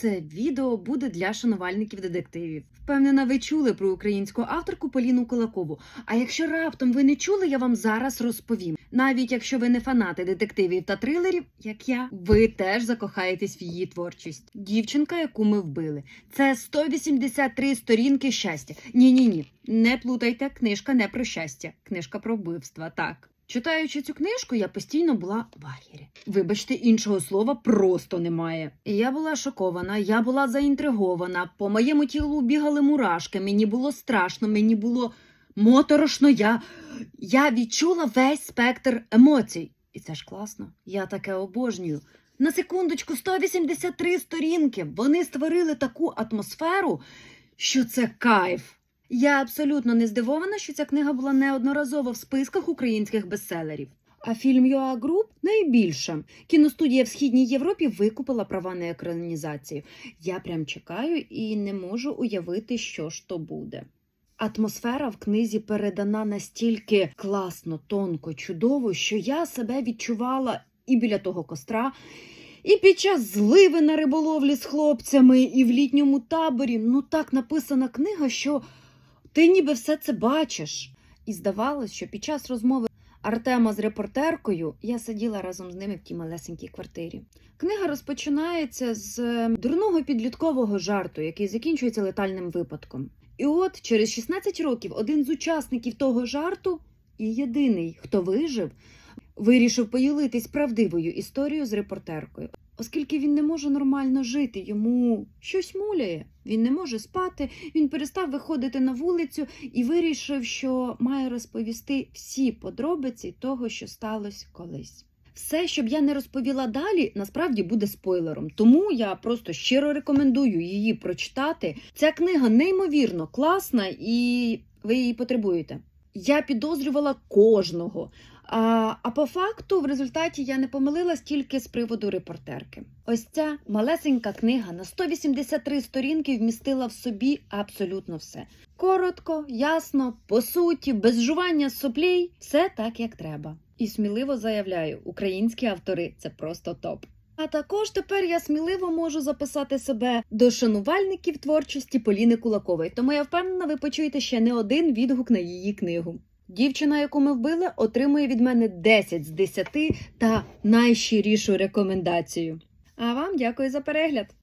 Це відео буде для шанувальників детективів. Впевнена, ви чули про українську авторку Поліну Кулакову. А якщо раптом ви не чули, я вам зараз розповім. Навіть якщо ви не фанати детективів та трилерів, як я, ви теж закохаєтесь в її творчість. Дівчинка, яку ми вбили, це 183 сторінки щастя. Ні, ні, ні, не плутайте, книжка не про щастя, книжка про вбивства. Так. Читаючи цю книжку, я постійно була в ахері. Вибачте, іншого слова просто немає. Я була шокована, я була заінтригована. По моєму тілу бігали мурашки, мені було страшно, мені було моторошно. Я, я відчула весь спектр емоцій. І це ж класно. Я таке обожнюю. На секундочку, 183 сторінки. Вони створили таку атмосферу, що це кайф. Я абсолютно не здивована, що ця книга була неодноразово в списках українських бестселерів. А фільм Юа Груп найбільше. Кіностудія в Східній Європі викупила права на екранізацію. Я прям чекаю і не можу уявити, що ж то буде. Атмосфера в книзі передана настільки класно, тонко, чудово, що я себе відчувала і біля того костра, і під час зливи на риболовлі з хлопцями, і в літньому таборі. Ну так написана книга, що ти ніби все це бачиш. І здавалось, що під час розмови Артема з репортеркою я сиділа разом з ними в тій малесенькій квартирі. Книга розпочинається з е, дурного підліткового жарту, який закінчується летальним випадком. І от через 16 років один з учасників того жарту і єдиний, хто вижив, вирішив поділитись правдивою історією з репортеркою. Оскільки він не може нормально жити, йому щось муляє. Він не може спати, він перестав виходити на вулицю і вирішив, що має розповісти всі подробиці того, що сталося колись. Все, щоб я не розповіла далі, насправді буде спойлером. Тому я просто щиро рекомендую її прочитати. Ця книга неймовірно класна і ви її потребуєте. Я підозрювала кожного. А, а по факту, в результаті я не помилилась тільки з приводу репортерки. Ось ця малесенька книга на 183 сторінки вмістила в собі абсолютно все. Коротко, ясно, по суті, без жування соплей, все так, як треба. І сміливо заявляю, українські автори це просто топ. А також тепер я сміливо можу записати себе до шанувальників творчості Поліни Кулакової, тому я впевнена, ви почуєте ще не один відгук на її книгу. Дівчина, яку ми вбили, отримує від мене 10 з 10 та найщирішу рекомендацію. А вам дякую за перегляд!